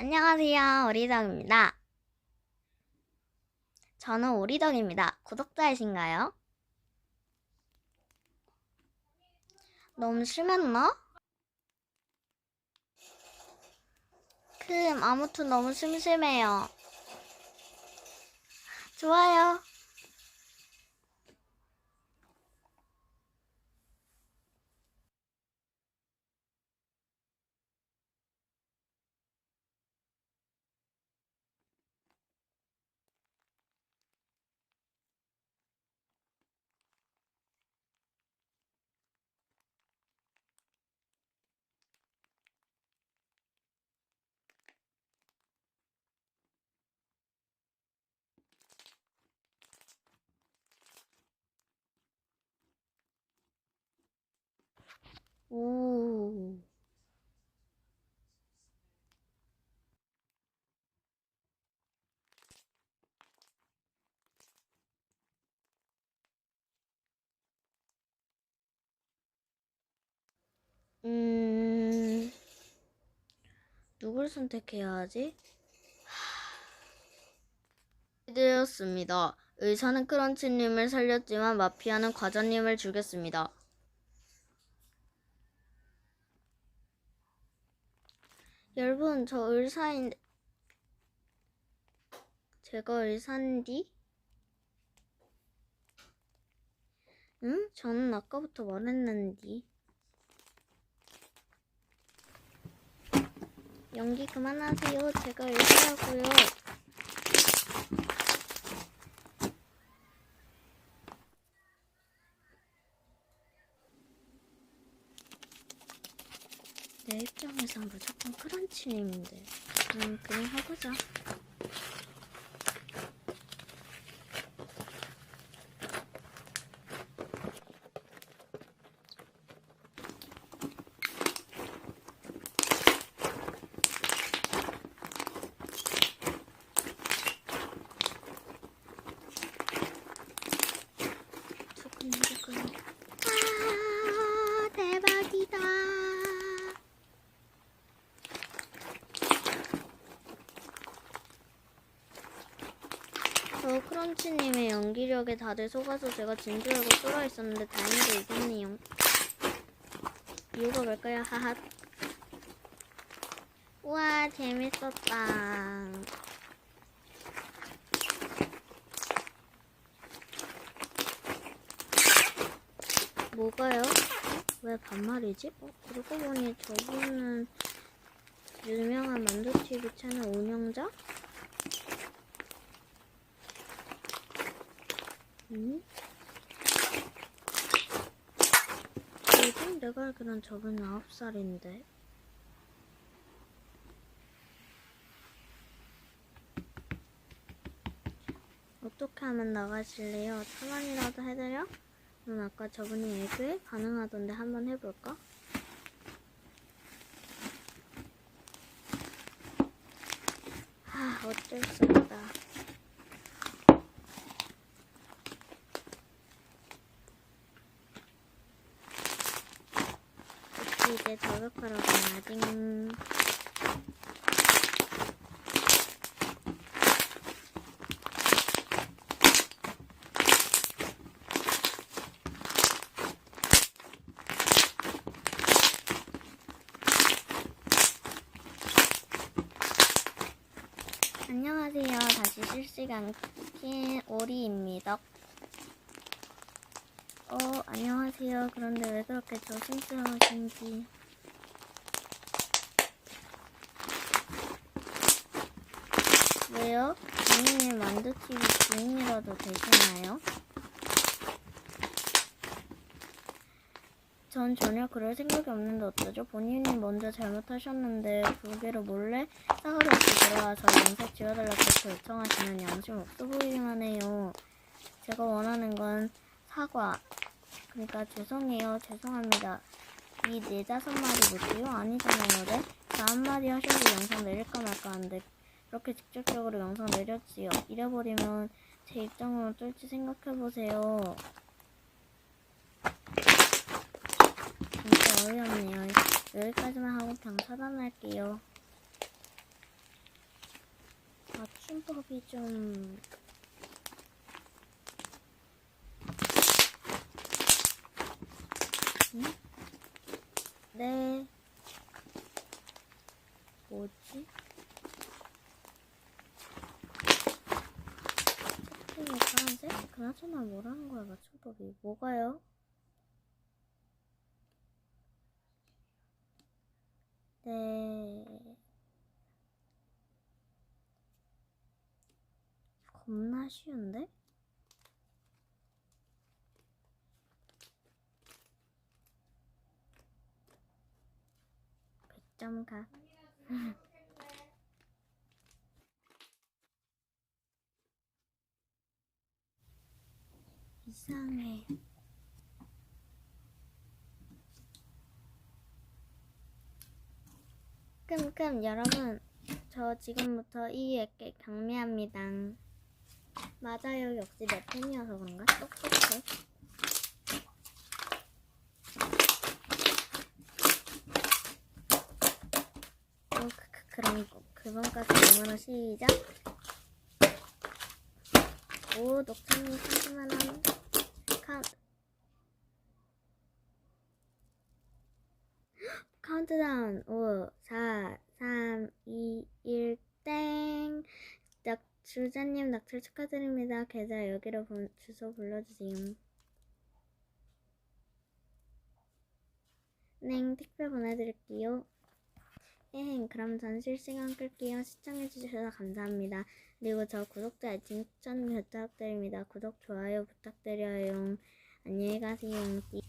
안녕하세요. 오리덕입니다. 저는 오리덕입니다. 구독자이신가요? 너무 심했나? 금, 아무튼 너무 심심해요. 좋아요. 오. 음, 누굴 선택해야 하지? 되었습니다. 의사는 크런치님을 살렸지만 마피아는 과자님을 죽였습니다. 여러분, 저 의사인, 제가 의사인디? 응? 저는 아까부터 말했는디. 연기 그만하세요. 제가 의사라고요. 내 입장에선 무조건 크런치님인데. 음, 그냥 해보자. 아, 대박이다. 저 크런치님의 연기력에 다들 속아서 제가 알고 쫄아 있었는데 다행히도 이겼네요. 이유가 뭘까요? 하하. 우와, 재밌었다. 뭐가요? 왜 반말이지? 어, 그러고 보니 저분은 유명한 만두TV 채널 운영자? 응? 요즘 내가 알기론 저분 아홉 살인데. 어떻게 하면 나가실래요? 천 원이라도 해드려? 넌 아까 저분이 애교에 가능하던데 한번 해볼까? 하, 어쩔 수 없다. 이제 저격하러 가야지. 안녕하세요. 다시 실시간 킨 오리입니다. 어, 안녕하세요. 그런데 왜 그렇게 조심스러우신지. 왜요? 본인이 만두TV 주인이라도 되시나요? 전 전혀 그럴 생각이 없는데 어쩌죠? 본인이 먼저 잘못하셨는데 부계로 몰래 사과를 없이 들어와서 영상 지워달라고 그렇게 요청하시면 양심 없어 보이기만 해요. 제가 원하는 건 사과. 그러니까 죄송해요. 죄송합니다. 이 네 다섯 마디 못해요? 아니잖아요. 네? 저 한마디 하셔도 영상 내릴까 말까 하는데 그렇게 직접적으로 영상 내렸지요. 이래버리면 제 입장은 어떨지 생각해보세요. 진짜 어이없네요. 여기까지만 하고 그냥 차단할게요. 여기 좀 응? 네. 뭐지? 색깔이 파란색? 그나저나 뭐라는 거야 맞춤법이 뭐가요? 네. 겁나 쉬운데? 백점 가. 이상해. 끔끔 여러분 저 지금부터 이에게 경매합니다. 맞아요 역시 내 팬이어서 그런가? 똑똑해. 어, 그, 그, 그럼 그번까지 5만원 시작. 오 녹차님 30만원 카운 카운트다운 5, 4, 3, 2, 1, 땡. 낙, 주자님 낙찰 축하드립니다. 계좌 여기로 보, 주소 불러주세요. 네, 택배 보내드릴게요. 엥, 그럼 전 실시간 끌게요. 시청해주셔서 감사합니다. 그리고 저 구독자 애칭 추천 부탁드립니다. 구독, 좋아요 부탁드려요. 안녕히 가세요. 띠.